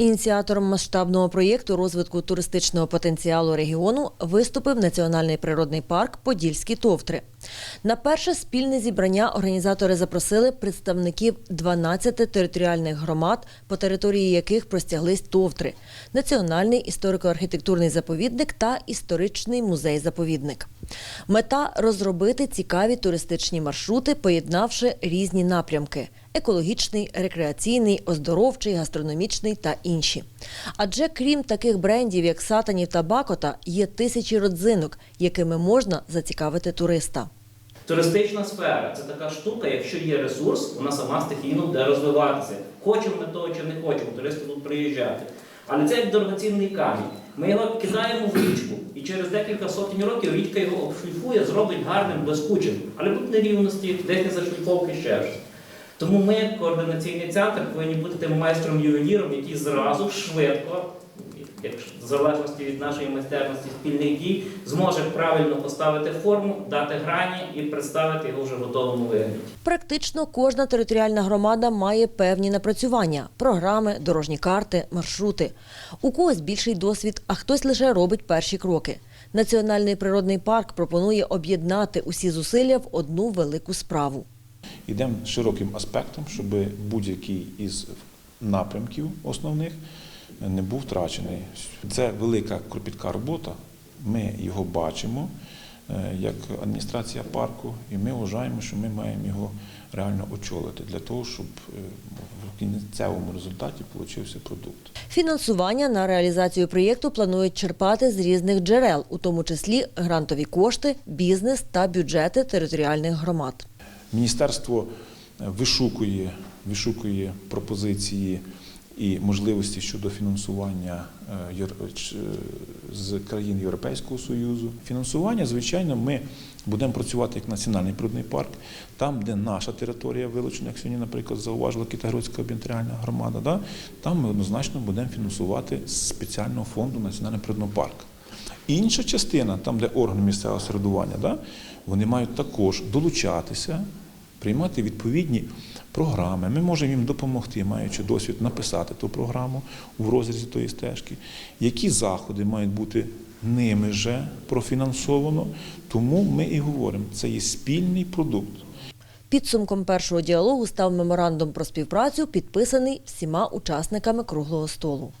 Ініціатором масштабного проєкту розвитку туристичного потенціалу регіону виступив Національний природний парк Подільські товтри. На перше спільне зібрання організатори запросили представників 12 територіальних громад, по території яких простяглись товтри, Національний історико-архітектурний заповідник та історичний музей-заповідник. Мета розробити цікаві туристичні маршрути, поєднавши різні напрямки: екологічний, рекреаційний, оздоровчий, гастрономічний та інші. Адже крім таких брендів, як Сатанів та Бакота, є тисячі родзинок, якими можна зацікавити туриста. Туристична сфера це така штука, якщо є ресурс, вона сама стихійно буде розвиватися. Хочемо ми того чи не хочемо, туристи будуть приїжджати. Але це як дорогоцінний камінь. Ми його кидаємо в річку, і через декілька сотень років річка його обшліфує, зробить гарним, блискучим. Але будуть нерівності, десь не зашліфовки ще ж. Тому ми, як координаційний центр, повинні бути тим майстром-ювеліром, який зразу швидко, як в залежності від нашої майстерності спільних дій, зможе правильно поставити форму, дати грані і представити його вже в готовому вигляді. Практично кожна територіальна громада має певні напрацювання: програми, дорожні карти, маршрути. У когось більший досвід, а хтось лише робить перші кроки. Національний природний парк пропонує об'єднати усі зусилля в одну велику справу. Йдемо широким аспектом, щоб будь-який із напрямків основних не був втрачений. Це велика кропітка робота. Ми його бачимо е, як адміністрація парку, і ми вважаємо, що ми маємо його реально очолити для того, щоб е, в кінцевому результаті получився продукт. Фінансування на реалізацію проєкту планують черпати з різних джерел, у тому числі грантові кошти, бізнес та бюджети територіальних громад. Міністерство вишукує, вишукує пропозиції і можливості щодо фінансування е, е, з країн Європейського Союзу. Фінансування, звичайно, ми будемо працювати як національний природний парк, там, де наша територія вилучена, як сьогодні, наприклад, зауважила Китайгородська об'єднательна громада, да? там ми однозначно будемо фінансувати з спеціального фонду Національного природного парку. Інша частина, там, де органи місцевого середування, да, вони мають також долучатися, приймати відповідні програми. Ми можемо їм допомогти, маючи досвід, написати ту програму у розрізі тої стежки, які заходи мають бути ними же профінансовано. Тому ми і говоримо, це є спільний продукт. Підсумком першого діалогу став меморандум про співпрацю, підписаний всіма учасниками круглого столу.